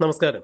നമസ്കാരം.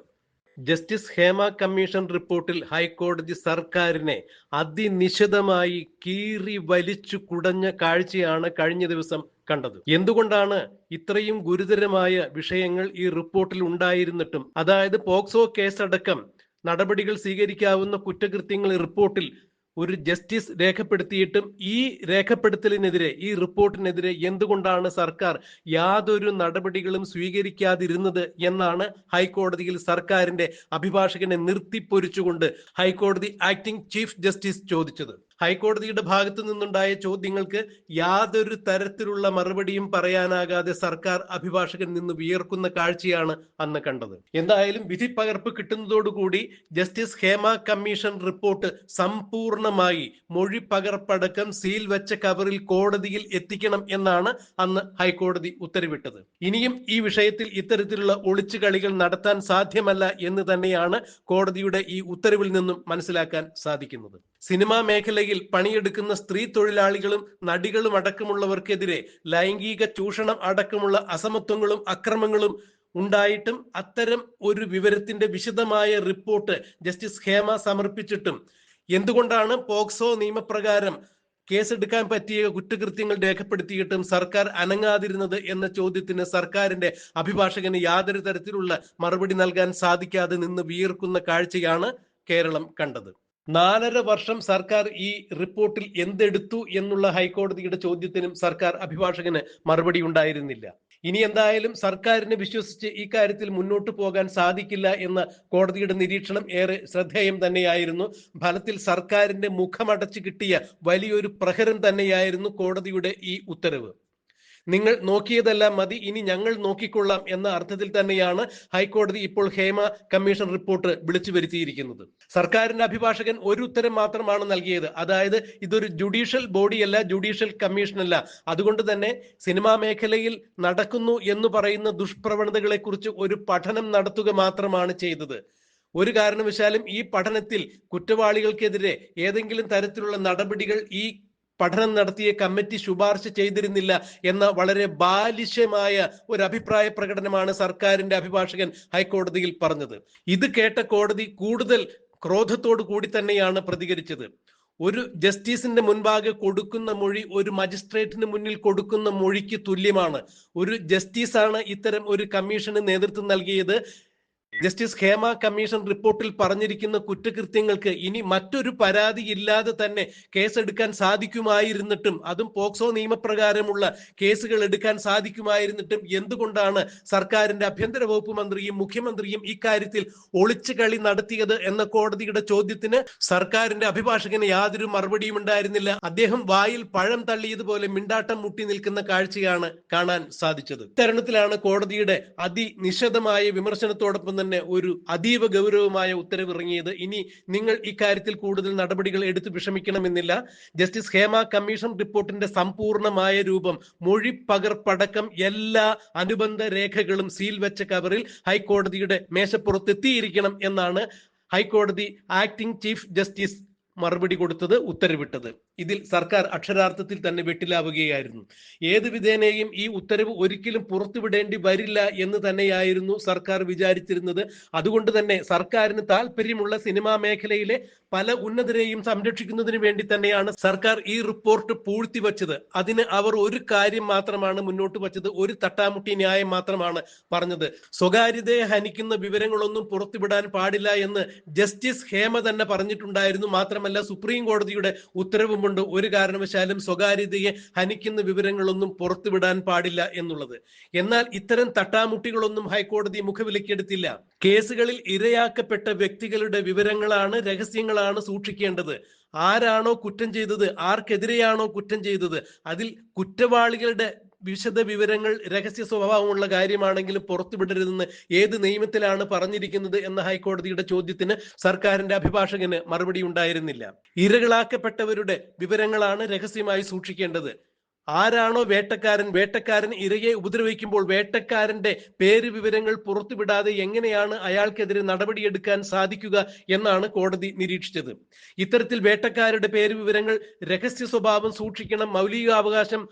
Justice Hema commission റിപ്പോർട്ടിൽ ഹൈക്കോടതി സർക്കാരിനെ അതിനിശിതമായി കീറി വലിച്ചു കുടഞ്ഞ കാഴ്ചയാണ് കഴിഞ്ഞ ദിവസം കണ്ടത്. എന്തുകൊണ്ടാണ് ഇത്രയും ഗുരുതരമായ വിഷയങ്ങൾ ഈ റിപ്പോർട്ടിൽ ഉണ്ടായിരുന്നിട്ടും? അതായത് പോക്സോ കേസടക്കം നടപടികൾ സ്വീകരിക്കാവുന്ന കുറ്റകൃത്യങ്ങൾ റിപ്പോർട്ടിൽ ഒരു ജസ്റ്റിസ് രേഖപ്പെടുത്തിയിട്ടും ഈ രേഖപ്പെടുത്തലിനെതിരെ ഈ റിപ്പോർട്ടിനെതിരെ എന്തുകൊണ്ടാണ് സർക്കാർ യാതൊരു നടപടികളും സ്വീകരിക്കാതിരുന്നത് എന്നാണ് ഹൈക്കോടതിയിൽ സർക്കാരിന്റെ അഭിഭാഷകനെ നിർത്തിപ്പൊരിച്ചുകൊണ്ട് ഹൈക്കോടതി ആക്ടിംഗ് ചീഫ് ജസ്റ്റിസ് ചോദിച്ചത്. ഹൈക്കോടതിയുടെ ഭാഗത്തു നിന്നുണ്ടായ ചോദ്യങ്ങൾക്ക് യാതൊരു തരത്തിലുള്ള മറുപടിയും പറയാനാകാതെ സർക്കാർ അഭിഭാഷകൻ നിന്ന് വിയർക്കുന്ന കാഴ്ചയാണ് അന്ന് കണ്ടത്. എന്തായാലും വിധി പകർപ്പ് കിട്ടുന്നതോടുകൂടി ജസ്റ്റിസ് ഹേമ കമ്മീഷൻ റിപ്പോർട്ട് സമ്പൂർണമായി മൊഴി പകർപ്പടക്കം സീൽ വെച്ച കവറിൽ കോടതിയിൽ എത്തിക്കണം എന്നാണ് അന്ന് ഹൈക്കോടതി ഉത്തരവിട്ടത്. ഇനിയും ഈ വിഷയത്തിൽ ഇത്തരത്തിലുള്ള ഒളിച്ചുകളികൾ നടത്താൻ സാധ്യമല്ല എന്ന് തന്നെയാണ് കോടതിയുടെ ഈ ഉത്തരവിൽ നിന്നും മനസ്സിലാക്കാൻ സാധിക്കുന്നത്. സിനിമാ മേഖലയിൽ പണിയെടുക്കുന്ന സ്ത്രീ തൊഴിലാളികളും നടികളും അടക്കമുള്ളവർക്കെതിരെ ലൈംഗിക ചൂഷണം അടക്കമുള്ള അസമത്വങ്ങളും അക്രമങ്ങളും ഉണ്ടായിട്ടും അത്തരം ഒരു വിവരത്തിന്റെ വിശദമായ റിപ്പോർട്ട് ജസ്റ്റിസ് ഹേമ സമർപ്പിച്ചിട്ടും. എന്തുകൊണ്ടാണ് പോക്സോ നിയമപ്രകാരം കേസെടുക്കാൻ പറ്റിയ കുറ്റകൃത്യങ്ങൾ രേഖപ്പെടുത്തിയിട്ടും സർക്കാർ അനങ്ങാതിരുന്നത് എന്ന ചോദ്യത്തിന് സർക്കാരിന്റെ അഭിഭാഷകന് യാതൊരു തരത്തിലുള്ള മറുപടി നൽകാൻ സാധിക്കാതെ നിന്ന് വിയർക്കുന്ന കാഴ്ചയാണ് കേരളം കണ്ടത്. നാലര വർഷം സർക്കാർ ഈ റിപ്പോർട്ടിൽ എന്തെടുത്തു എന്നുള്ള ഹൈക്കോടതിയുടെ ചോദ്യത്തിനും സർക്കാർ അഭിഭാഷകന് മറുപടി ഉണ്ടായിരുന്നില്ല. ഇനി എന്തായാലും സർക്കാരിനെ വിശ്വസിച്ച് ഈ കാര്യത്തിൽ മുന്നോട്ട് പോകാൻ സാധിക്കില്ല എന്ന കോടതിയുടെ നിരീക്ഷണം ഏറെ ശ്രദ്ധേയം തന്നെയായിരുന്നു. ഫലത്തിൽ സർക്കാരിന്റെ മുഖമടച്ചു കിട്ടിയ വലിയൊരു പ്രഹരം തന്നെയായിരുന്നു കോടതിയുടെ ഈ ഉത്തരവ്. നിങ്ങൾ നോക്കിയതെല്ലാം മതി ഇനി ഞങ്ങൾ നോക്കിക്കൊള്ളാം എന്ന അർത്ഥത്തിൽ തന്നെയാണ് ഹൈക്കോടതി ഇപ്പോൾ ഹേമ കമ്മീഷൻ റിപ്പോർട്ട് വിളിച്ചു വരുത്തിയിരിക്കുന്നത്. സർക്കാരിന്റെ അഭിഭാഷകൻ ഒരു ഉത്തരം മാത്രമാണ് നൽകിയത്. അതായത് ഇതൊരു ജുഡീഷ്യൽ ബോഡിയല്ല ജുഡീഷ്യൽ കമ്മീഷനല്ല. അതുകൊണ്ട് തന്നെ സിനിമാ മേഖലയിൽ നടക്കുന്നു എന്ന് പറയുന്ന ദുഷ്പ്രവണതകളെ കുറിച്ച് ഒരു പഠനം നടത്തുക മാത്രമാണ് ചെയ്തത്. ഒരു കാരണവശാലും ഈ പഠനത്തിൽ കുറ്റവാളികൾക്കെതിരെ ഏതെങ്കിലും തരത്തിലുള്ള നടപടികൾ ഈ പഠനം നടത്തിയ കമ്മിറ്റി ശുപാർശ ചെയ്തിരുന്നില്ല എന്ന വളരെ ബാലിശ്യമായ ഒരു അഭിപ്രായ പ്രകടനമാണ് സർക്കാരിന്റെ അഭിഭാഷകൻ ഹൈക്കോടതിയിൽ പറഞ്ഞത്. ഇത് കേട്ട കോടതി കൂടുതൽ ക്രോധത്തോടു കൂടി തന്നെയാണ് പ്രതികരിച്ചത്. ഒരു ജസ്റ്റിസിന്റെ മുൻപാകെ കൊടുക്കുന്ന മൊഴി ഒരു മജിസ്ട്രേറ്റിന് മുന്നിൽ കൊടുക്കുന്ന മൊഴിക്ക് തുല്യമാണ്. ഒരു ജസ്റ്റിസാണ് ഇത്തരം ഒരു കമ്മീഷന് നേതൃത്വം നൽകിയത്. ജസ്റ്റിസ് ഹേമ കമ്മീഷൻ റിപ്പോർട്ടിൽ പറഞ്ഞിരിക്കുന്ന കുറ്റകൃത്യങ്ങൾക്ക് ഇനി മറ്റൊരു പരാതി ഇല്ലാതെ തന്നെ കേസെടുക്കാൻ സാധിക്കുമായിരുന്നിട്ടും അതും പോക്സോ നിയമപ്രകാരമുള്ള കേസുകൾ എടുക്കാൻ സാധിക്കുമായിരുന്നിട്ടും എന്തുകൊണ്ടാണ് സർക്കാരിന്റെ ആഭ്യന്തര വകുപ്പ് മന്ത്രിയും മുഖ്യമന്ത്രിയും ഇക്കാര്യത്തിൽ ഒളിച്ചു കളി നടത്തിയത് എന്ന കോടതിയുടെ ചോദ്യത്തിന് സർക്കാരിന്റെ അഭിഭാഷകന് യാതൊരു മറുപടിയും ഉണ്ടായിരുന്നില്ല. അദ്ദേഹം വായിൽ പഴം തള്ളിയതുപോലെ മിണ്ടാട്ടം മുട്ടി നിൽക്കുന്ന കാഴ്ചയാണ് കാണാൻ സാധിച്ചത്. ഇത്തരണത്തിലാണ് കോടതിയുടെ അതിനിശിതമായ വിമർശനത്തോടൊപ്പം തന്നെ ഒരു അതീവ ഗൗരവമായ ഉത്തരവ് ഇറങ്ങിയത് ഇനി നിങ്ങൾ ഇക്കാര്യത്തിൽ കൂടുതൽ നടപടികൾ എടുത്തു വിഷമിക്കണമെന്നില്ല. ജസ്റ്റിസ് ഹേമ കമ്മീഷൻ റിപ്പോർട്ടിന്റെ സമ്പൂർണമായ രൂപം മൊഴി പകർപ്പടക്കം എല്ലാ അനുബന്ധ രേഖകളും സീൽ വെച്ച കവറിൽ ഹൈക്കോടതിയുടെ മേശപ്പുറത്തെത്തിയിരിക്കണം എന്നാണ് ഹൈക്കോടതി ആക്ടിംഗ് ചീഫ് ജസ്റ്റിസ് മറുപടി കൊടുത്തത് ഉത്തരവിട്ടത്. ഇതിൽ സർക്കാർ അക്ഷരാർത്ഥത്തിൽ തന്നെ വെട്ടിലാവുകയായിരുന്നു. ഏത് വിധേനയും ഈ ഉത്തരവ് ഒരിക്കലും പുറത്തുവിടേണ്ടി വരില്ല എന്ന് തന്നെയായിരുന്നു സർക്കാർ വിചാരിച്ചിരുന്നത്. അതുകൊണ്ട് തന്നെ സർക്കാരിന് താല്പര്യമുള്ള സിനിമാ മേഖലയിലെ പല ഉന്നതരെയും സംരക്ഷിക്കുന്നതിന് വേണ്ടി തന്നെയാണ് സർക്കാർ ഈ റിപ്പോർട്ട് പൂഴ്ത്തിവെച്ചത്. അതിന് അവർ ഒരു കാര്യം മാത്രമാണ് മുന്നോട്ട് വച്ചത്. ഒരു തട്ടാമുട്ടി ന്യായം മാത്രമാണ് പറഞ്ഞത്. സ്വകാര്യതയെ ഹനിക്കുന്ന വിവരങ്ങളൊന്നും പുറത്തുവിടാൻ പാടില്ല എന്ന് ജസ്റ്റിസ് ഹേമ തന്നെ പറഞ്ഞിട്ടുണ്ടായിരുന്നു. മാത്രമല്ല സുപ്രീം കോടതിയുടെ ഉത്തരവും കൊണ്ട് ഒരു കാരണവശാലും സ്വകാര്യതയെ ഹനിക്കുന്ന വിവരങ്ങളൊന്നും പുറത്തുവിടാൻ പാടില്ല എന്നുള്ളത്. എന്നാൽ ഇത്തരം തട്ടാമുട്ടികളൊന്നും ഹൈക്കോടതി മുഖവിലക്കെടുത്തില്ല കേസുകളിൽ ഇരയാക്കപ്പെട്ട വ്യക്തികളുടെ വിവരങ്ങളാണ് രഹസ്യങ്ങളാണ് സൂക്ഷിക്കേണ്ടത്. ആരാണോ കുറ്റം ചെയ്തത് ആർക്കെതിരെയാണോ കുറ്റം ചെയ്തത് അതിൽ കുറ്റവാളികളുടെ വിശദ വിവരങ്ങൾ രഹസ്യ സ്വഭാവമുള്ള കാര്യമാണെങ്കിലും പുറത്തുവിടരുതെന്ന് ഏത് നിയമത്തിലാണ് പറഞ്ഞിരിക്കുന്നത് എന്ന ഹൈക്കോടതിയുടെ ചോദ്യത്തിന് സർക്കാരിന്റെ അഭിഭാഷകന് മറുപടി ഉണ്ടായിരുന്നില്ല. ഇരകളാക്കപ്പെട്ടവരുടെ വിവരങ്ങളാണ് രഹസ്യമായി സൂക്ഷിക്കേണ്ടത്. ആരാണോ വേട്ടക്കാരൻ വേട്ടക്കാരൻ ഇരയെ ഉപദ്രവിക്കുമ്പോൾ വേട്ടക്കാരന്റെ പേര് വിവരങ്ങൾ പുറത്തുവിടാതെ എങ്ങനെയാണ് അയാൾക്കെതിരെ നടപടിയെടുക്കാൻ സാധിക്കുക എന്നാണ് കോടതി നിരീക്ഷിച്ചത്. ഇത്തരത്തിൽ വേട്ടക്കാരുടെ പേര് വിവരങ്ങൾ രഹസ്യ സ്വഭാവം സൂക്ഷിക്കണം മൗലികാവകാശം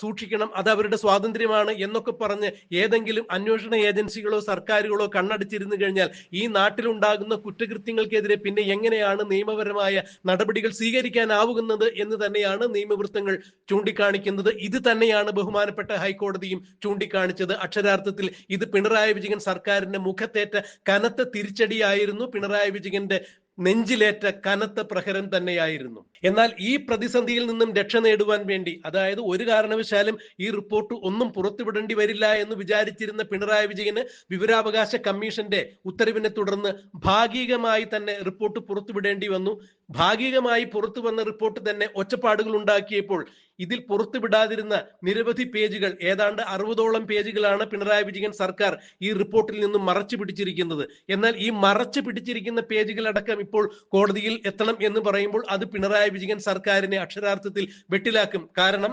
സൂക്ഷിക്കണം അത് അവരുടെ സ്വാതന്ത്ര്യമാണ് എന്നൊക്കെ പറഞ്ഞ് ഏതെങ്കിലും അന്വേഷണ ഏജൻസികളോ സർക്കാരുകളോ കണ്ണടച്ചിരുന്നു കഴിഞ്ഞാൽ ഈ നാട്ടിലുണ്ടാകുന്ന കുറ്റകൃത്യങ്ങൾക്കെതിരെ പിന്നെ എങ്ങനെയാണ് നിയമപരമായ നടപടികൾ സ്വീകരിക്കാനാവുന്നത് എന്ന് തന്നെയാണ് നിയമവൃത്തങ്ങൾ ചൂണ്ടിക്കാണിക്കുന്നത്. ഇത് തന്നെയാണ് ബഹുമാനപ്പെട്ട ഹൈക്കോടതിയും ചൂണ്ടിക്കാണിച്ചത്. അക്ഷരാർത്ഥത്തിൽ ഇത് പിണറായി വിജയൻ സർക്കാരിന്റെ മുഖത്തേറ്റ കനത്ത തിരിച്ചടിയായിരുന്നു പിണറായി വിജയന്റെ നെഞ്ചിലേറ്റ കനത്ത പ്രഹരം തന്നെയായിരുന്നു. എന്നാൽ ഈ പ്രതിസന്ധിയിൽ നിന്നും രക്ഷ നേടുവാൻ വേണ്ടി അതായത് ഒരു കാരണവശാലും ഈ റിപ്പോർട്ട് ഒന്നും പുറത്തുവിടേണ്ടി വരില്ല എന്ന് വിചാരിച്ചിരുന്ന പിണറായി വിജയന് വിവരാവകാശ കമ്മീഷന്റെ ഉത്തരവിനെ തുടർന്ന് ഭാഗികമായി തന്നെ റിപ്പോർട്ട് പുറത്തുവിടേണ്ടി വന്നു. ഭാഗികമായി പുറത്തു വന്ന റിപ്പോർട്ട് തന്നെ ഒച്ചപ്പാടുകൾ ഉണ്ടാക്കിയപ്പോൾ ഇതിൽ പുറത്തുവിടാതിരുന്ന നിരവധി പേജുകൾ ഏതാണ്ട് അറുപതോളം പേജുകളാണ് പിണറായി വിജയൻ സർക്കാർ ഈ റിപ്പോർട്ടിൽ നിന്നും മറച്ചു പിടിച്ചിരിക്കുന്നത്. എന്നാൽ ഈ മറച്ചു പിടിച്ചിരിക്കുന്ന പേജുകളടക്കം ഇപ്പോൾ കോടതിയിൽ എത്തണം എന്ന് പറയുമ്പോൾ അത് പിണറായി വിജയൻ സർക്കാരിനെ അക്ഷരാർത്ഥത്തിൽ വെട്ടിലാക്കും. കാരണം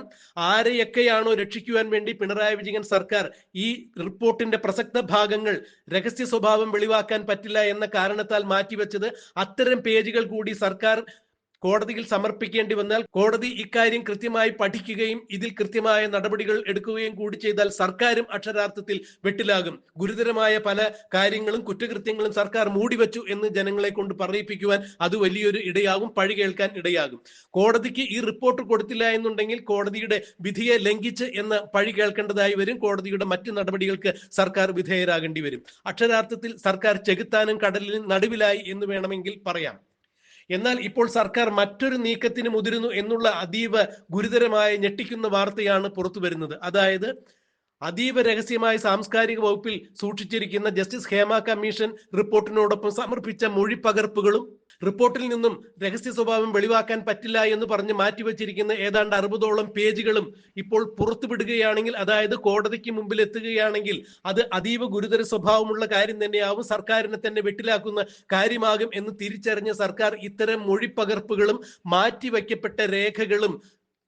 ആരെയൊക്കെയാണോ രക്ഷിക്കുവാൻ വേണ്ടി പിണറായി വിജയൻ സർക്കാർ ഈ റിപ്പോർട്ടിന്റെ പ്രസക്ത ഭാഗങ്ങൾ രഹസ്യ സ്വഭാവം വെളിവാക്കാൻ പറ്റില്ല എന്ന കാരണത്താൽ മാറ്റിവെച്ചത് അത്തരം പേജുകൾ കൂടി സർക്കാർ കോടതിയിൽ സമർപ്പിക്കേണ്ടി വന്നാൽ കോടതി ഇക്കാര്യം കൃത്യമായി പഠിക്കുകയും ഇതിൽ കൃത്യമായ നടപടികൾ എടുക്കുകയും കൂടി ചെയ്താൽ സർക്കാരും അക്ഷരാർത്ഥത്തിൽ വെട്ടിലാകും. ഗുരുതരമായ പല കാര്യങ്ങളും കുറ്റകൃത്യങ്ങളും സർക്കാർ മൂടിവെച്ചു എന്ന് ജനങ്ങളെ കൊണ്ട് പറയിപ്പിക്കുവാൻ അത് വലിയൊരു ഇടയാകും പഴി കേൾക്കാൻ ഇടയാകും. കോടതിക്ക് ഈ റിപ്പോർട്ട് കൊടുത്തില്ല എന്നുണ്ടെങ്കിൽ കോടതിയുടെ വിധിയെ ലംഘിച്ച് എന്ന് പഴി കേൾക്കേണ്ടതായി വരും. കോടതിയുടെ മറ്റ് നടപടികൾക്ക് സർക്കാർ വിധേയരാകേണ്ടി വരും. അക്ഷരാർത്ഥത്തിൽ സർക്കാർ ചെകുത്താനും കടലിനും നടുവിലായി എന്ന് വേണമെങ്കിൽ പറയാം. എന്നാൽ ഇപ്പോൾ സർക്കാർ മറ്റൊരു നീക്കത്തിന് മുതിരുന്നു എന്നുള്ള അതീവ ഗുരുതരമായ ഞെട്ടിക്കുന്ന വാർത്തയാണ് പുറത്തു വരുന്നത്. അതായത് അതീവ രഹസ്യമായ സാംസ്കാരിക വകുപ്പിൽ സൂക്ഷിച്ചിരിക്കുന്ന ജസ്റ്റിസ് ഹേമ കമ്മീഷൻ റിപ്പോർട്ടിനോടൊപ്പം സമർപ്പിച്ച മൊഴിപ്പകർപ്പുകളും റിപ്പോർട്ടിൽ നിന്നും രഹസ്യ സ്വഭാവം വെളിവാക്കാൻ പറ്റില്ല എന്ന് പറഞ്ഞ് മാറ്റിവെച്ചിരിക്കുന്ന ഏതാണ്ട് അറുപതോളം പേജുകളും ഇപ്പോൾ പുറത്തുവിടുകയാണെങ്കിൽ അതായത് കോടതിക്ക് മുമ്പിൽ എത്തുകയാണെങ്കിൽ അത് അതീവ ഗുരുതര സ്വഭാവമുള്ള കാര്യം തന്നെയാവും. സർക്കാരിനെ തന്നെ വെട്ടിലാക്കുന്ന കാര്യമാകും എന്ന് തിരിച്ചറിഞ്ഞ സർക്കാർ ഇത്തരം മൊഴിപ്പകർപ്പുകളും മാറ്റിവെക്കപ്പെട്ട രേഖകളും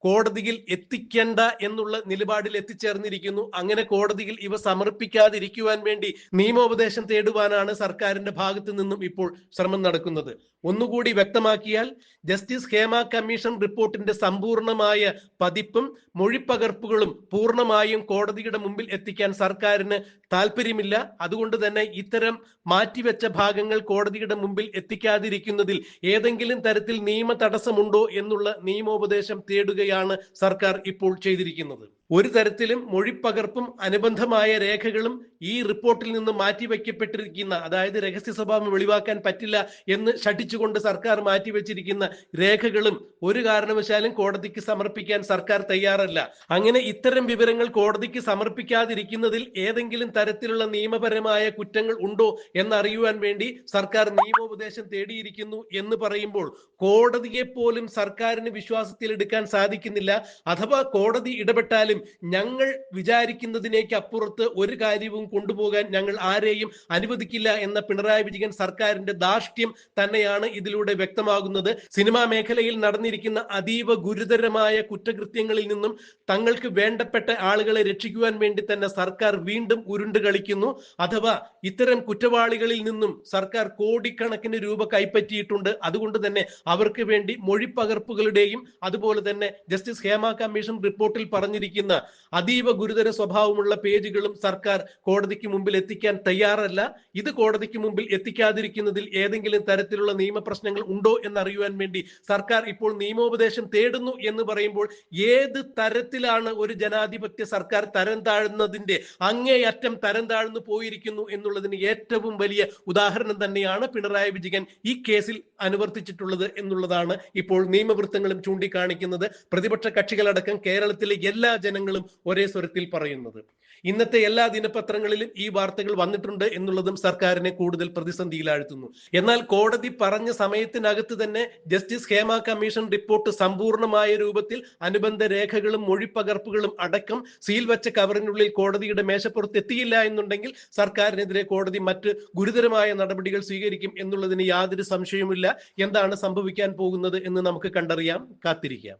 കോടതിയിൽ എത്തിക്കേണ്ട എന്നുള്ള നിലപാടിൽ എത്തിച്ചേർന്നിരിക്കുന്നു. അങ്ങനെ കോടതിയിൽ ഇവ സമർപ്പിക്കാതിരിക്കുവാൻ വേണ്ടി നിയമോപദേശം തേടുവാനാണ് സർക്കാരിന്റെ ഭാഗത്തു നിന്നും ഇപ്പോൾ ശ്രമം നടക്കുന്നത്. ഒന്നുകൂടി വ്യക്തമാക്കിയാൽ ജസ്റ്റിസ് ഹേമ കമ്മീഷൻ റിപ്പോർട്ടിന്റെ സമ്പൂർണമായ പതിപ്പും മൊഴിപ്പകർപ്പുകളും പൂർണമായും കോടതിയുടെ മുമ്പിൽ എത്തിക്കാൻ സർക്കാരിന് താല്പര്യമില്ല അതുകൊണ്ട് തന്നെ ഇത്തരം മാറ്റിവെച്ച ഭാഗങ്ങൾ കോടതിയുടെ മുമ്പിൽ എത്തിക്കാതിരിക്കുന്നതിൽ ഏതെങ്കിലും തരത്തിൽ നിയമ തടസ്സമുണ്ടോ എന്നുള്ള നിയമോപദേശം തേടുകയാണ് സർക്കാർ ഇപ്പോൾ ചെയ്തിരിക്കുന്നത്. ഒരു തരത്തിലും മൊഴിപ്പകർപ്പും അനുബന്ധമായ രേഖകളും ഈ റിപ്പോർട്ടിൽ നിന്ന് മാറ്റിവെക്കപ്പെട്ടിരിക്കുന്ന അതായത് രഹസ്യ സ്വഭാവം വെളിവാക്കാൻ പറ്റില്ല എന്ന് ഷഠിച്ചുകൊണ്ട് സർക്കാർ മാറ്റിവെച്ചിരിക്കുന്ന രേഖകളും ഒരു കാരണവശാലും കോടതിക്ക് സമർപ്പിക്കാൻ സർക്കാർ തയ്യാറല്ല. അങ്ങനെ ഇത്തരം വിവരങ്ങൾ കോടതിക്ക് സമർപ്പിക്കാതിരിക്കുന്നതിൽ ഏതെങ്കിലും തരത്തിലുള്ള നിയമപരമായ കുറ്റങ്ങൾ ഉണ്ടോ എന്നറിയുവാൻ വേണ്ടി സർക്കാർ നിയമോപദേശം തേടിയിരിക്കുന്നു എന്ന് പറയുമ്പോൾ കോടതിയെ പോലും സർക്കാരിന് വിശ്വാസത്തിൽ എടുക്കാൻ സാധിക്കുന്നില്ല. അഥവാ കോടതി ഇടപെട്ടാലും ഞങ്ങൾ വിചാരിക്കുന്നതിനേക്ക് അപ്പുറത്ത് ഒരു കാര്യവും കൊണ്ടുപോകാൻ ഞങ്ങൾ ആരെയും അനുവദിക്കില്ല എന്ന പിണറായി വിജയൻ സർക്കാരിന്റെ ധാർഷ്ട്യം തന്നെയാണ് ഇതിലൂടെ വ്യക്തമാകുന്നത്. സിനിമാ മേഖലയിൽ നടന്നിരിക്കുന്ന അതീവ ഗുരുതരമായ കുറ്റകൃത്യങ്ങളിൽ നിന്നും തങ്ങൾക്ക് വേണ്ടപ്പെട്ട ആളുകളെ രക്ഷിക്കുവാൻ വേണ്ടി തന്നെ സർക്കാർ വീണ്ടും ഉരുണ്ട് കളിക്കുന്നു. അഥവാ ഇത്തരം കുറ്റവാളികളിൽ നിന്നും സർക്കാർ കോടിക്കണക്കിന് രൂപ കൈപ്പറ്റിയിട്ടുണ്ട്. അതുകൊണ്ട് തന്നെ അവർക്ക് വേണ്ടി മൊഴിപ്പകർപ്പുകളുടെയും അതുപോലെ തന്നെ ജസ്റ്റിസ് ഹേമ കമ്മീഷൻ റിപ്പോർട്ടിൽ പറഞ്ഞിരിക്കുന്ന. അതീവ ഗുരുതര സ്വഭാവമുള്ള പേജുകളും സർക്കാർ കോടതിക്ക് മുമ്പിൽ എത്തിക്കാൻ തയ്യാറല്ല. ഇത് കോടതിക്ക് മുമ്പിൽ എത്തിക്കാതിരിക്കുന്നതിൽ ഏതെങ്കിലും തരത്തിലുള്ള നിയമപ്രശ്നങ്ങൾ ഉണ്ടോ എന്നറിയുവാൻ വേണ്ടി സർക്കാർ ഇപ്പോൾ നിയമോപദേശം തേടുന്നു എന്ന് പറയുമ്പോൾ ഏത് തരത്തിലാണ് ഒരു ജനാധിപത്യ സർക്കാർ തരം താഴ്ന്നതിന്റെ അങ്ങേയറ്റം തരം താഴ്ന്നു പോയിരിക്കുന്നു എന്നുള്ളതിന് ഏറ്റവും വലിയ ഉദാഹരണം തന്നെയാണ് പിണറായി വിജയൻ ഈ കേസിൽ അനുവർത്തിച്ചിട്ടുള്ളത് എന്നുള്ളതാണ് ഇപ്പോൾ നിയമവൃത്തങ്ങളും ചൂണ്ടിക്കാണിക്കുന്നത്. പ്രതിപക്ഷ കക്ഷികളടക്കം കേരളത്തിലെ എല്ലാ ജനങ്ങളും ഒരേ സ്വരത്തിൽ പറയുന്നത്. ഇന്നത്തെ എല്ലാ ദിനപത്രങ്ങളിലും ഈ വാർത്തകൾ വന്നിട്ടുണ്ട് എന്നുള്ളതും സർക്കാരിനെ കൂടുതൽ പ്രതിസന്ധിയിലാഴ്ത്തുന്നു എന്നാൽ കോടതി പറഞ്ഞ സമയത്തിനകത്ത് തന്നെ ജസ്റ്റിസ് ഹേമ കമ്മീഷൻ റിപ്പോർട്ട് സമ്പൂർണമായ രൂപത്തിൽ അനുബന്ധ രേഖകളും മൊഴിപ്പകർപ്പുകളും അടക്കം സീൽ വെച്ച കവറിനുള്ളിൽ കോടതിയുടെ മേശപ്പുറത്ത് എത്തിയില്ല എന്നുണ്ടെങ്കിൽ സർക്കാരിനെതിരെ കോടതി മറ്റ് ഗുരുതരമായ നടപടികൾ സ്വീകരിക്കും എന്നുള്ളതിന് യാതൊരു സംശയവുമില്ല. എന്താണ് സംഭവിക്കാൻ പോകുന്നത് എന്ന് നമുക്ക് കണ്ടറിയാം. കാത്തിരിക്കാം.